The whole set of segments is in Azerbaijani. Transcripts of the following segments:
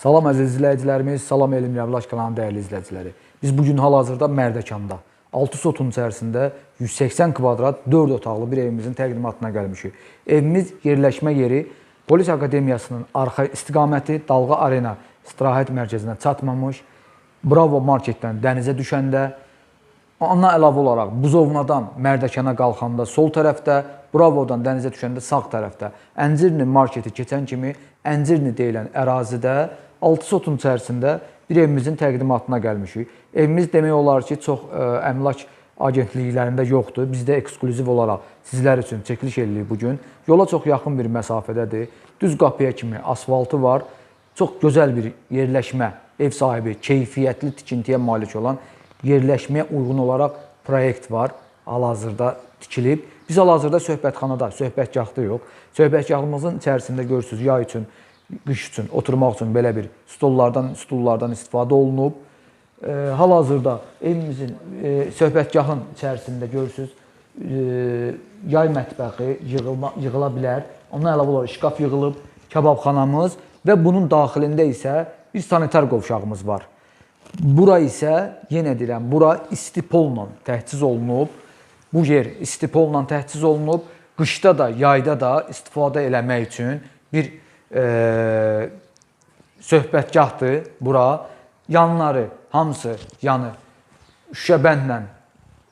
Salam əziz izləyicilərimiz, salam Elm Rəvlaş kanalının dəyərli izləyiciləri. Biz bu gün hal-hazırda Mərdəkanda 6 sotun içərisində 180 kvadrat 4 otaqlı bir evimizin təqdimatına gəlmişik. Evimiz yerləşmə yeri Polis Akademiyasının arxa istiqaməti Dalğa Arena istirahət mərkəzinə çatmamış. Bravo marketdən dənizə düşəndə Ona əlavə olaraq Buzovnadan Mərdəkana qalxanda sol tərəfdə, Bravodan dənizə düşəndə sağ tərəfdə, Əncirli marketi keçən kimi Əncirli deyilən ərazidə 6 sotun içərisində bir evimizin təqdimatına gəlmişik. Evimiz demək olar ki, çox ə, əmlak agentliklərində yoxdur. Bizdə ekskluziv olaraq sizlər üçün çəkiliş edirik bu gün. Yola çox yaxın bir məsafədədir. Düz qapıya kimi asfaltı var. Çox gözəl bir yerləşmə, ev sahibi keyfiyyətli tikintiyə malik olan yerləşməyə uyğun olaraq proyekt var. Hal-hazırda tikilib. Biz hal-hazırda söhbətxanada, söhbətgahda yox. Söhbətgahımızın içərisində görürsüz yay üçün, qış üçün, oturmaq üçün belə bir stollardan, stullardan istifadə olunub. E, hal-hazırda evimizin e, söhbətgahın içərisində görürsüz e, yay mətbəxi yığılma, yığıla bilər. Ondan əlavə olaraq şkaf yığılıb, kababxanamız və bunun daxilində isə bir sanitar qovşağımız var. Bura isə yenə deyirəm, bura istipolla təchiz olunub. Bu yer istipolla təchiz olunub. Qışda da, yayda da istifadə eləmək üçün bir e, söhbətgahdır bura. Yanları hamısı yanı şüşəbəndlə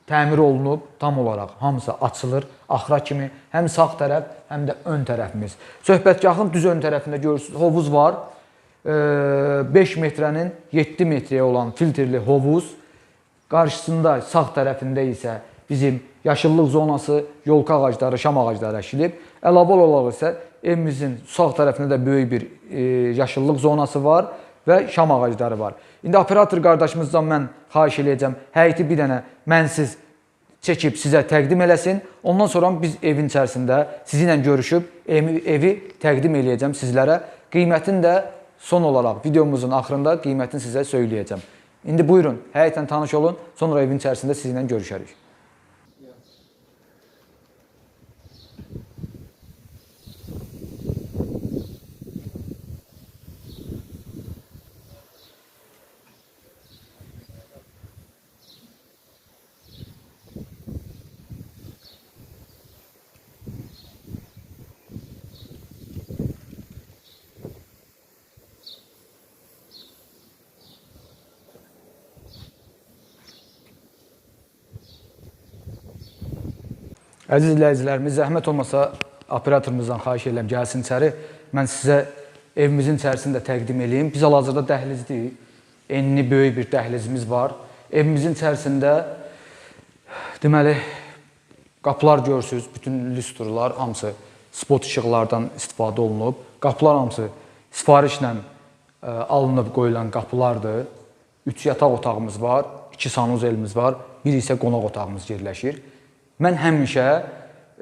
təmir olunub, tam olaraq hamısı açılır axıra kimi. Həm sağ tərəf, həm də ön tərəfimiz. Söhbətgahın düz ön tərəfində görürsüz, hovuz var. 5 metrənin 7 metrəyə olan filtrli hovuz. Qarşısında sağ tərəfində isə bizim yaşıllıq zonası, yolka ağacları, şam ağacları əkilib. Əlavə olaraq isə evimizin sağ tərəfində də böyük bir e, yaşıllıq zonası var və şam ağacları var. İndi operator qardaşımızdan mən xahiş eləyəcəm, həyəti bir dənə mənsiz çəkib sizə təqdim eləsin. Ondan sonra biz evin içərisində sizinlə görüşüb evi, evi təqdim eləyəcəm sizlərə. Qiymətini də son olaraq videomuzun axırında qiymətini sizə söyləyəcəm. İndi buyurun, həyətlə tanış olun, sonra evin içərisində sizinlə görüşərik. Əziz izləyicilərimiz, zəhmət olmasa operatorumuzdan xahiş edirəm gəlsin içəri. Mən sizə evimizin içərisində təqdim eləyim. Biz hal-hazırda dəhlizdik. Enli böyük bir dəhlizimiz var. Evimizin içərisində deməli qapılar görürsüz, bütün lüstrlar hamısı spot işıqlardan istifadə olunub. Qapılar hamısı sifarişlə ə, alınıb qoyulan qapılardır. 3 yataq otağımız var, 2 sanuzelimiz var, bir isə qonaq otağımız yerləşir. Mən həmişə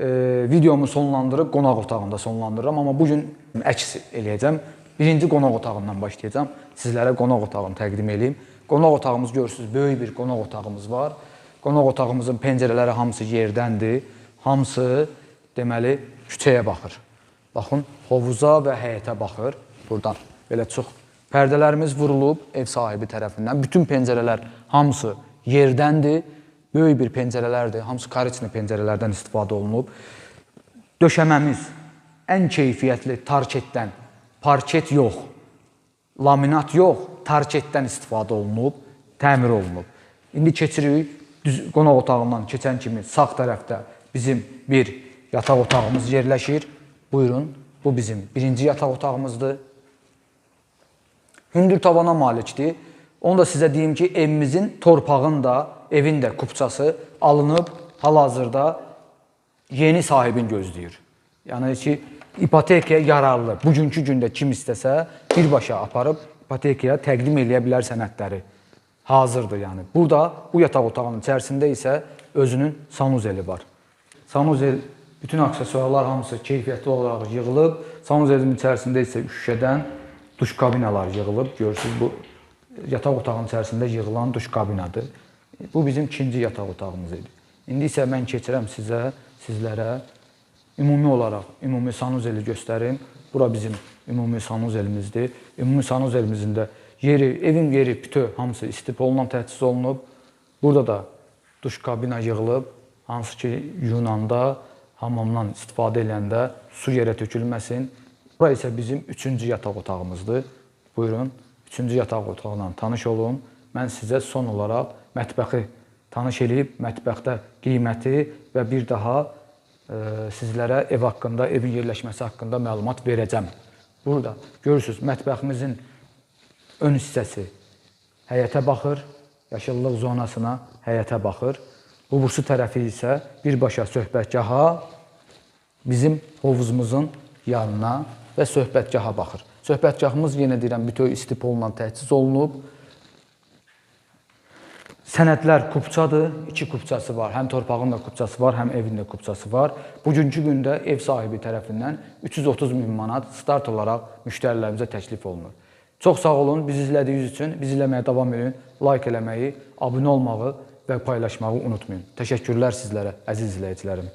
e, videomu sonlandırıb qonaq otağında sonlandırıram, amma bu gün əks eləyəcəm. Birinci qonaq otağından başlayacağam. Sizlərə qonaq otağını təqdim edeyim. Qonaq otağımız görürsüz, böyük bir qonaq otağımız var. Qonaq otağımızın pəncərələri hamısı yerdəndir. Hamısı deməli küçəyə baxır. Baxın, hovuza və həyətə baxır burdan. Belə çox pərdələrimiz vurulub ev sahibi tərəfindən. Bütün pəncərələr hamısı yerdəndir. Böyük bir pəncərələrdir. Hamısı kariçni pəncərələrdən istifadə olunub. Döşəməmiz ən keyfiyyətli tarketdən, parket yox, laminat yox, tarketdən istifadə olunub, təmir olunub. İndi keçirik düz qonaq otağından keçən kimi sağ tərəfdə bizim bir yataq otağımız yerləşir. Buyurun, bu bizim birinci yataq otağımızdır. Hündür tavana malikdir. Onu da sizə deyim ki, evimizin torpağın da, evin də kupçası alınıb hal-hazırda yeni sahibin gözləyir. Yəni ki, ipotekaya yararlı. Bugünkü gündə kim istəsə birbaşa aparıb ipotekaya təqdim eləyə bilər sənədləri. Hazırdır yəni. Burada bu yataq otağının içərisində isə özünün sanuzeli var. Sanuzel bütün aksesuarlar hamısı keyfiyyətli olaraq yığılıb. Sanuzelin içərisində isə şüşədən duş kabinalar yığılıb. Görürsüz bu yataq otağının içərisində yığılan duş kabinadır. Bu bizim ikinci yataq otağımız idi. İndi isə mən keçirəm sizə, sizlərə ümumi olaraq ümumi sanuzeli göstərim. Bura bizim ümumi sanuzelimizdir. Ümumi sanuzelimizin də yeri, evin yeri bütöv hamısı istipolla təchiz olunub. Burada da duş kabina yığılıb, hansı ki yunanda, hamamdan istifadə edəndə su yerə tökülməsin. Bura isə bizim üçüncü yataq otağımızdır. Buyurun, üçüncü yataq otağıyla tanış olun. Mən sizə son olaraq mətbəxi tanış edib, mətbəxdə qiyməti və bir daha e, sizlərə ev haqqında, evin yerləşməsi haqqında məlumat verəcəm. Burada görürsüz, mətbəximizin ön hissəsi həyətə baxır, yaşıllıq zonasına həyətə baxır. Bu bursu tərəfi isə birbaşa söhbətgaha, bizim hovuzumuzun yanına və söhbətgaha baxır. Söhbətgahımız yenə deyirəm bütöv istipolla təchiz olunub. Sənədlər kupçadır, iki kupçası var. Həm torpağın da kupçası var, həm evin də kupçası var. Bugünkü gündə ev sahibi tərəfindən 330 min manat start olaraq müştərilərimizə təklif olunur. Çox sağ olun, bizi izlədiyiniz üçün. Bizi izləməyə davam edin, like eləməyi, abunə olmağı və paylaşmağı unutmayın. Təşəkkürlər sizlərə, əziz izləyicilərim.